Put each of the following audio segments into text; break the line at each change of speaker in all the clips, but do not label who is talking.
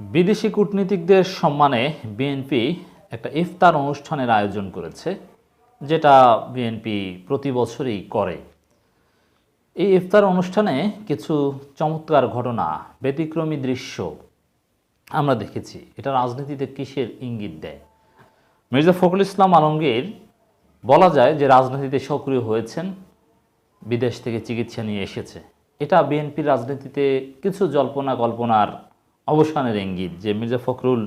বিদেশি কূটনীতিকদের সম্মানে বিএনপি একটা ইফতার অনুষ্ঠানের আয়োজন করেছে, যেটা বিএনপি প্রতি বছরই করে। এই ইফতার অনুষ্ঠানে কিছু চমৎকার ঘটনা, ব্যতিক্রমী দৃশ্য আমরা দেখেছি। এটা রাজনীতিতে কিসের ইঙ্গিত দেয়? মির্জা ফখরুল ইসলাম আলমগীর বলা যায় যে রাজনীতিতে সক্রিয় হয়েছেন, বিদেশ থেকে চিকিৎসা নিয়ে এসেছে। এটা বিএনপির রাজনীতিতে কিছু জল্পনা কল্পনার অবসানের ইঙ্গিত যে মির্জা ফখরুল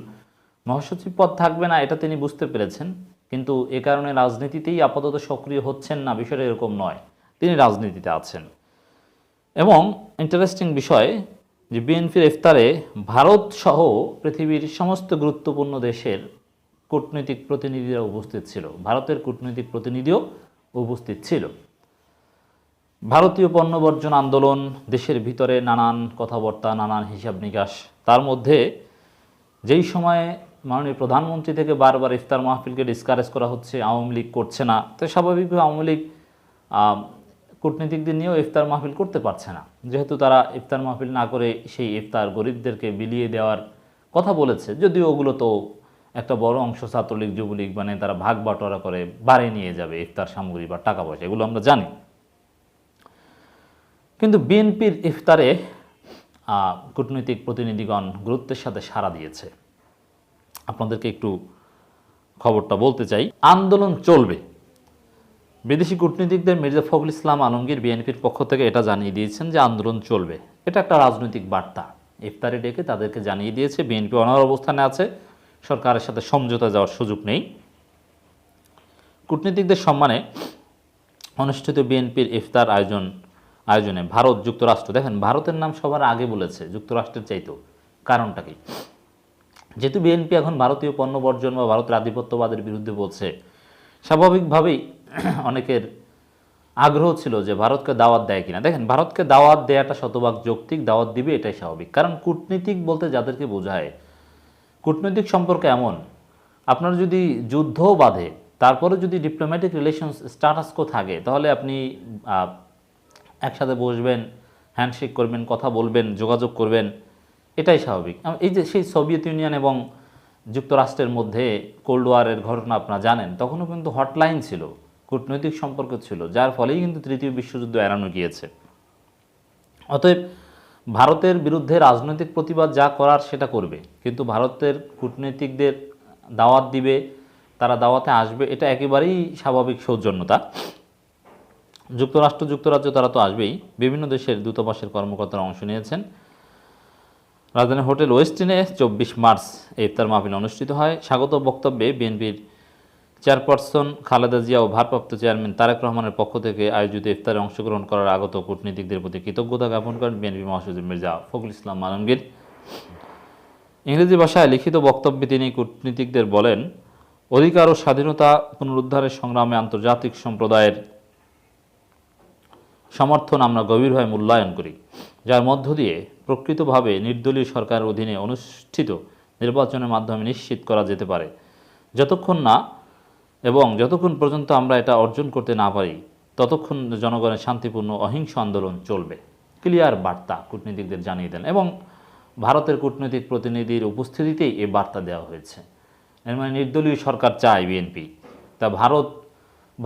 মহাসচিব পদ থাকবে না, এটা তিনি বুঝতে পেরেছেন। কিন্তু এ কারণে রাজনীতিতেই আপাতত সক্রিয় হচ্ছেন না, বিষয়টা এরকম নয়। তিনি রাজনীতিতে আছেন। এবং ইন্টারেস্টিং বিষয় যে বিএনপির ইফতারে ভারত সহ পৃথিবীর সমস্ত গুরুত্বপূর্ণ দেশের কূটনৈতিক প্রতিনিধিরা উপস্থিত ছিল। ভারতের কূটনৈতিক প্রতিনিধিও উপস্থিত ছিল। ভারতীয় পণ্য বর্জন আন্দোলন, দেশের ভিতরে নানান কথাবার্তা, নানান হিসাব নিকাশ। তার মধ্যে যেই সময়ে মাননীয় প্রধানমন্ত্রী থেকে বারবার ইফতার মাহফিলকে ডিসকারেজ করা হচ্ছে, আওয়ামী লীগ করছে না, তো স্বাভাবিকভাবে আওয়ামী লীগ কূটনীতিকদের নিয়েও ইফতার মাহফিল করতে পারছে না। যেহেতু তারা ইফতার মাহফিল না করে সেই ইফতার গরিবদেরকে বিলিয়ে দেওয়ার কথা বলেছে, যদিও ওগুলো তো একটা বড় অংশ ছাত্রলীগ, যুবলীগ মানে তারা ভাগ বাটোয়ারা করে বাড়ি নিয়ে যাবে, ইফতার সামগ্রী বা টাকা পয়সা, এগুলো আমরা জানি। কিন্তু বিএনপির ইফতারে কূটনৈতিক প্রতিনিধিগণ গুরুত্বের সাথে সাড়া দিয়েছে। আপনাদেরকে একটু খবরটা বলতে চাই। আন্দোলন চলবে। বিদেশি কূটনীতিকদের মির্জা ফখরুল ইসলাম আলমগীর বিএনপির পক্ষ থেকে এটা জানিয়ে দিয়েছেন যে আন্দোলন চলবে। এটা একটা রাজনৈতিক বার্তা। ইফতারে ডেকে তাদেরকে জানিয়ে দিয়েছে, বিএনপি অনার অবস্থানে আছে, সরকারের সাথে সমঝোতা যাওয়ার সুযোগ নেই। কূটনীতিকদের সম্মানে অনুষ্ঠিত বিএনপির ইফতার আয়োজন আয়োজনে ভারত যুক্তরাষ্ট্র। দেখেন, ভারতের নাম সবার আগে বলেছে যুক্তরাষ্ট্রের চাইতেও। কারণটা কি? যেহেতু বিএনপি এখন ভারতীয় পণ্য বর্জন বা ভারতের আধিপত্যবাদের বিরুদ্ধে বলছে, স্বাভাবিকভাবেই অনেকের আগ্রহ ছিল যে ভারতকে দাওয়াত দেয় কিনা। দেখেন, ভারতকে দাওয়াত দেয়াটা শতভাগ যৌক্তিক, দাওয়াত দিবে এটাই স্বাভাবিক। কারণ কূটনীতিক বলতে যাদেরকে বোঝায়, কূটনৈতিক সম্পর্ক এমন, আপনার যদি যুদ্ধও বাধে, তারপরে যদি ডিপ্লোম্যাটিক রিলেশনস স্ট্যাটাসকো থাকে, তাহলে আপনি একসাথে বসবেন হ্যান্ডশেক করবেন, কথা বলবেন, যোগাযোগ করবেন, এটাই স্বাভাবিক। এই যে সেই সোভিয়েত ইউনিয়ন এবং যুক্তরাষ্ট্রের মধ্যে কোল্ড ওয়ারের ঘটনা আপনারা জানেন, তখনও কিন্তু হটলাইন ছিল, কূটনৈতিক সম্পর্ক ছিল, যার ফলেই কিন্তু তৃতীয় বিশ্বযুদ্ধ এড়ানো গিয়েছে। অতএব ভারতের বিরুদ্ধে রাজনৈতিক প্রতিবাদ যা করার সেটা করবে, কিন্তু ভারতের কূটনীতিকদের দাওয়াত দিবে, তারা দাওয়াতে আসবে, এটা একেবারেই স্বাভাবিক সৌজন্যতা। যুক্তরাষ্ট্র, যুক্তরাজ্য তারা তো আসবেই। বিভিন্ন দেশের দূতাবাসের কর্মকর্তারা অংশ নিয়েছেন। রাজধানী হোটেল ওয়েস্টিনে চব্বিশ মার্চ এই ইফতার মাহফিল অনুষ্ঠিত হয়। স্বাগত বক্তব্যে বিএনপির চেয়ারপারসন খালেদা জিয়া ও ভারপ্রাপ্ত চেয়ারম্যান তারেক রহমানের পক্ষ থেকে আয়োজিত ইফতারে অংশগ্রহণ করার আগত কূটনীতিকদের প্রতি কৃতজ্ঞতা জ্ঞাপন করেন বিএনপি মহাসচিব মির্জা ফখরুল ইসলাম আলমগীর। ইংরেজি ভাষায় লিখিত বক্তব্যে তিনি কূটনীতিকদের বলেন, অধিকার ও স্বাধীনতা পুনরুদ্ধারের সংগ্রামে আন্তর্জাতিক সম্প্রদায়ের সমর্থন আমরা গভীরভাবে মূল্যায়ন করি, যার মধ্য দিয়ে প্রকৃতভাবে নির্দলীয় সরকারের অধীনে অনুষ্ঠিত নির্বাচনের মাধ্যমে নিশ্চিত করা যেতে পারে। যতক্ষণ না এবং যতক্ষণ পর্যন্ত আমরা এটা অর্জন করতে না পারি, ততক্ষণ জনগণের শান্তিপূর্ণ অহিংস আন্দোলন চলবে। ক্লিয়ার বার্তা কূটনীতিকদের জানিয়ে দেন এবং ভারতের কূটনৈতিক প্রতিনিধির উপস্থিতিতেই এই বার্তা দেওয়া হয়েছে। এর মানে নির্দলীয় সরকার চায় বিএনপি, তা ভারত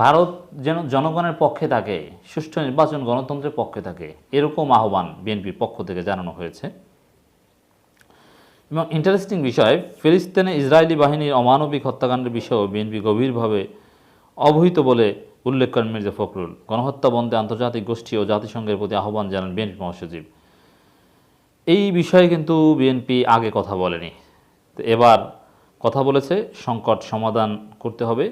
ভারত যেন জনগণের পক্ষে থাকে, সুষ্ঠু নির্বাচন গণতন্ত্রের পক্ষে থাকে, এরকম আহ্বান বিএনপির পক্ষ থেকে জানানো হয়েছে। এবং ইন্টারেস্টিং বিষয়, ফিলিস্তিনে ইসরায়েলি বাহিনীর অমানবিক হত্যাকাণ্ডের বিষয়েও বিএনপি গভীরভাবে অবহিত বলে উল্লেখ করেন মির্জা ফখরুল। গণহত্যা বন্ধে আন্তর্জাতিক গোষ্ঠী ও জাতিসংঘের প্রতি আহ্বান জানান বিএনপি মহাসচিব। এই বিষয়ে কিন্তু বিএনপি আগে কথা বলেনি। তো এবার কথা বলেছে, সংকট সমাধান করতে হবে।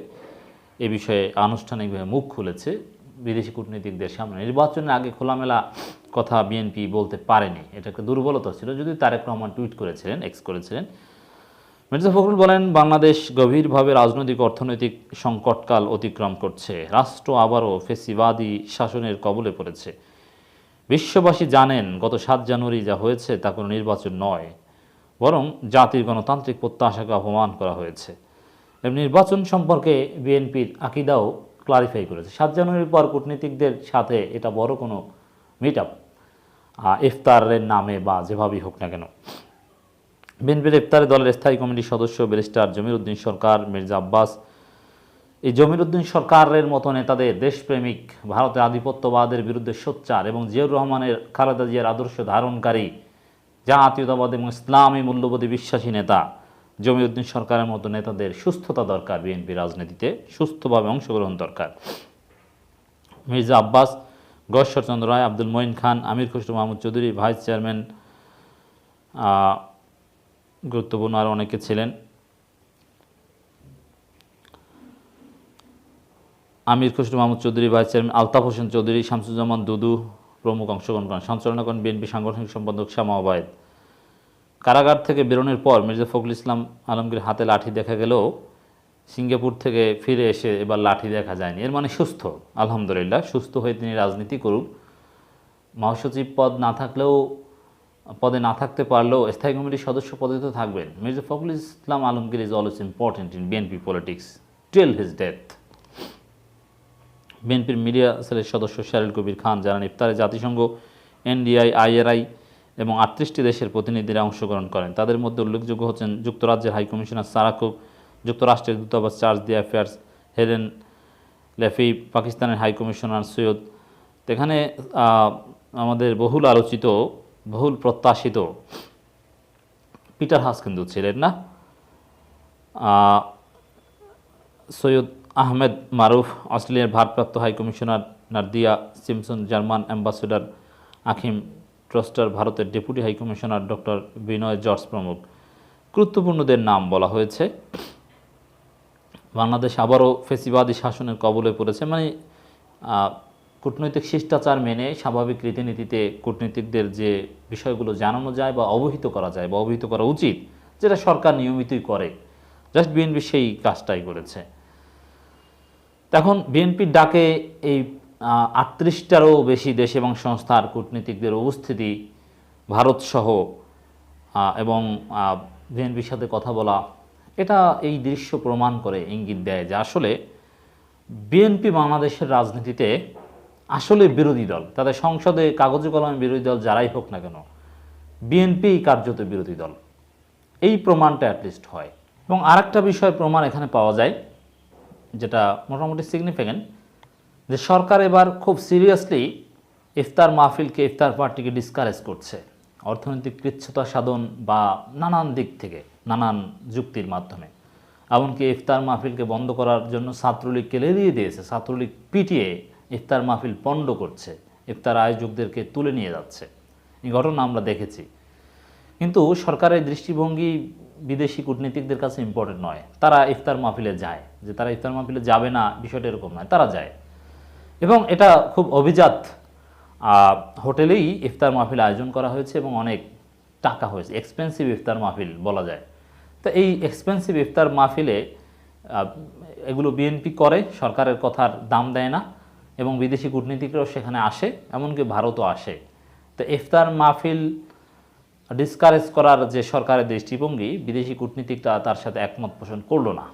এ বিষয়ে আনুষ্ঠানিকভাবে মুখ খুলেছে। বিদেশি কূটনীতিকদের সামনে নির্বাচনের আগে খোলামেলা কথা বিএনপি বলতে পারেনি। এটা একটা দুর্বলতা ছিল যদি তারেক রহমান টুইট করেছিলেন এক্স করেছিলেন। মির্জা ফখরুল বলেন, বাংলাদেশ গভীরভাবে রাজনৈতিক, অর্থনৈতিক সংকটকাল অতিক্রম করছে। রাষ্ট্র আবারও ফেসিবাদী শাসনের কবলে পড়েছে। বিশ্ববাসী জানেন, গত সাত জানুয়ারি যা হয়েছে তা কোনো নির্বাচন নয়, বরং জাতির গণতান্ত্রিক প্রত্যাশাকে অপমান করা হয়েছে। নির্বাচন সম্পর্কে বিএনপির আকিদাও ক্লারিফাই করেছে। সাত জানুয়ারির পর কূটনীতিকদের সাথে এটা বড় কোনো মিট আপ ইফতারের নামে বা যেভাবেই হোক না কেন। বিএনপির ইফতারে দলের স্থায়ী কমিটির সদস্য ব্যারিস্টার জমির উদ্দিন সরকার, মির্জা আব্বাস। এই জমির উদ্দিন সরকারের মতো নেতাদের দেশপ্রেমিক, ভারতের আধিপত্যবাদের বিরুদ্ধে সোচ্চার এবং জিয়াউর রহমানের, খালেদা জিয়ার আদর্শ ধারণকারী, জাতীয়তাবাদ এবং ইসলামী মূল্যবোধে বিশ্বাসী নেতা। জমির উদ্দিন সরকারের মতো নেতাদের সুস্থতা দরকার বিএনপি রাজনীতিতে, সুস্থভাবে অংশগ্রহণ দরকার। মির্জা আব্বাস গশ্বরচন্দ্র রায়, আব্দুল মঈন খান, আমির খসরু মাহমুদ চৌধুরী, ভাইস চেয়ারম্যান গুরুত্বপূর্ণ আরও অনেকে ছিলেন। আমির খসরু মাহমুদ চৌধুরী, ভাইস চেয়ারম্যান আলতাফ হোসেন চৌধুরী, শামসুজ্জামান দুদু প্রমুখ অংশগ্রহণ করেন। সঞ্চালনা করেন বিএনপি সাংগঠনিক সম্পাদক ওবায়দ। কারাগার থেকে বেরোনোর পর মির্জা ফখরুল ইসলাম আলমগীর হাতে লাঠি দেখা গেলেও সিঙ্গাপুর থেকে ফিরে এসে এবার লাঠি দেখা যায়নি। এর মানে সুস্থ, আলহামদুলিল্লাহ, সুস্থ হয়ে তিনি রাজনীতি করুক মহাসচিব পদ না থাকলেও, পদে না থাকতে পারলেও স্থায়ী কমিটির সদস্য পদে তো থাকবেন। Mirza Fakhrul Islam Alamgir is always important in BNP politics till his death বিএনপির মিডিয়া সেলের সদস্য শারিল কবির খান জানান ইফতারে জাতিসংঘ এনডিআই আইআরআই এবং আটত্রিশটি দেশের প্রতিনিধিরা অংশগ্রহণ করেন। তাদের মধ্যে উল্লেখযোগ্য হচ্ছেন যুক্তরাজ্যের হাইকমিশনার সারাকুব যুক্তরাষ্ট্রের দূতাবাস charge d' affaires Helen LaFave, পাকিস্তানের হাইকমিশনার সৈয়দ। এখানে আমাদের বহুল আলোচিত, বহুল প্রত্যাশিত পিটার হাস কিন্তু ছিলেন না? সৈয়দ আহমেদ মারুফ, অস্ট্রেলিয়ার ভারপ্রাপ্ত high commissioner Nardia Simpson, German ambassador Achim Tröster ভারতের deputy high commissioner doctor Binoy George প্রমুখ। গুরুত্বপূর্ণদের নাম বলা হয়েছে। বাংলাদেশ আবারও ফেসিবাদী শাসনের কবলে পড়েছে। মানে কূটনৈতিক শিষ্টাচার মেনে স্বাভাবিক রীতিনীতিতে কূটনীতিকদের যে বিষয়গুলো জানানো যায় বা অবহিত করা যায় বা অবহিত করা উচিত, যেটা সরকার নিয়মিতই করে। জাস্ট বিএনপি সেই কাজটাই করেছে। এখন বিএনপির ডাকে এই আটত্রিশটারও বেশি দেশ এবং সংস্থার কূটনীতিকদের উপস্থিতি ভারতসহ এবং বিএনপির সাথে কথা বলা, এটা এই দৃশ্য প্রমাণ করে, ইঙ্গিত দেয় যে আসলে বিএনপি বাংলাদেশের রাজনীতিতে আসলে বিরোধী দল, তাদের সংসদে কাগজে কলমে বিরোধী দল যারাই হোক না কেন, বিএনপি কার্যত বিরোধী দল। এই প্রমাণটা অ্যাটলিস্ট হয়। এবং আরেকটা বিষয় প্রমাণ এখানে পাওয়া যায়, যেটা মোটামুটি সিগনিফিক্যান্ট যে সরকার এবার খুব সিরিয়াসলি ইফতার মাহফিলকে, ইফতার পার্টিকে ডিসকারেজ করছে। অর্থনৈতিক কৃচ্ছতা সাধন বা নানান দিক থেকে, নানান যুক্তির মাধ্যমে। এমনকি ইফতার মাহফিলকে বন্ধ করার জন্য ছাত্রলীগ কেলে দিয়ে দিয়েছে, ছাত্রলীগ পিটিয়ে ইফতার মাহফিল পণ্ড করছে, ইফতার আয়োজকদেরকে তুলে নিয়ে যাচ্ছে। এই ঘটনা আমরা দেখেছি। কিন্তু সরকারের দৃষ্টিভঙ্গি বিদেশি কূটনীতিকদের কাছে ইম্পর্টেন্ট নয়। তারা ইফতার মাহফিলে যায়। যে তারা ইফতার মাহফিলে যাবে না, বিষয়টা এরকম নয়। তারা যায়। এবং এটা খুব অভিজাত হোটেলেই ইফতার মাহফিল আয়োজন করা হয়েছে এবং অনেক টাকা হয়েছে। এক্সপেন্সিভ ইফতার মাহফিল বলা যায়। তো এই এক্সপেন্সিভ ইফতার মাহফিলে এগুলো বিএনপি করে, সরকারের কথার দাম দেয় না এবং বিদেশি কূটনীতিকরাও সেখানে আসে, এমনকি ভারতও আসে। তো ইফতার মাহফিল ডিসকারেজ করার যে সরকারের দৃষ্টিভঙ্গি, বিদেশি কূটনীতিকরা তার সাথে একমত পোষণ করল না।